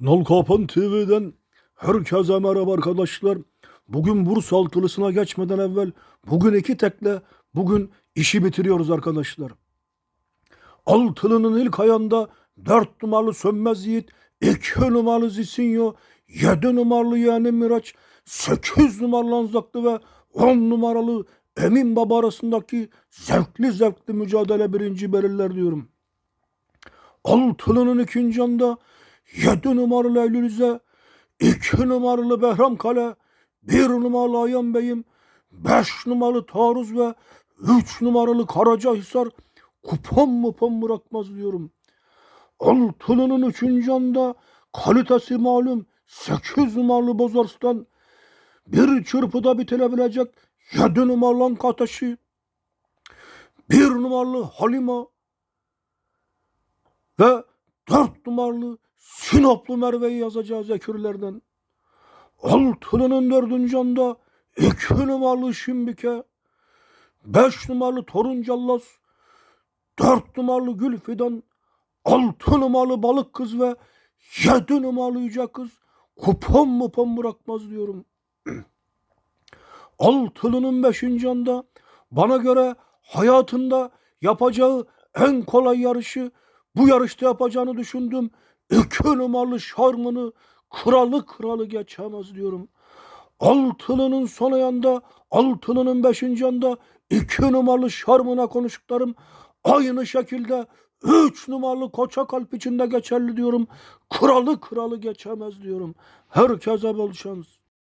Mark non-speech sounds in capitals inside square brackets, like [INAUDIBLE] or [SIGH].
Nal Kapan TV'den herkese merhaba arkadaşlar. Bugün Bursa altılısına geçmeden evvel bugün iki tekle bugün işi bitiriyoruz arkadaşlar. Altılının ilk ayağında 4 numaralı Sönmez Yiğit, 2 numaralı Zisinyo, 7 numaralı Yeğeni Miraç, 8 numaralı Anzaklı ve 10 numaralı Emin Baba arasındaki zevkli zevkli mücadele birinci belirler diyorum. Altılının ikinci anda 7 numaralı Eylül İze, 2 numaralı Behram Kale, 1 numaralı Ayhan Bey'im, 5 numaralı Taarruz ve 3 numaralı Karacahisar kupon mupon bırakmaz diyorum. Altılının üçüncü anda kalitesi malum 8 numaralı Bozarslan, bir çırpıda bitirebilecek 7 numaralı Anka Ateşi, 1 numaralı Halima, ve numaralı Sinoplu Merve'yi yazacağız ekürlerden. Altılının dördüncü anda iki numaralı Şimbike, beş numaralı Toruncallas, dört numaralı Gülfidan, altı numaralı Balık Kız ve yedi numaralı Yüce Kız kupon mupon bırakmaz diyorum. [CLEARS THROAT] Altılının beşinci anda bana göre hayatında yapacağı en kolay yarışı bu yarışta yapacağını düşündüm. İki numaralı şarmını kralı kralı geçemez diyorum. Altılının son ayında, altılının beşinci anda iki numaralı şarmına konuştuklarım aynı şekilde üç numaralı koça kalp içinde geçerli diyorum. Kralı kralı geçemez diyorum. Herkese bol şans.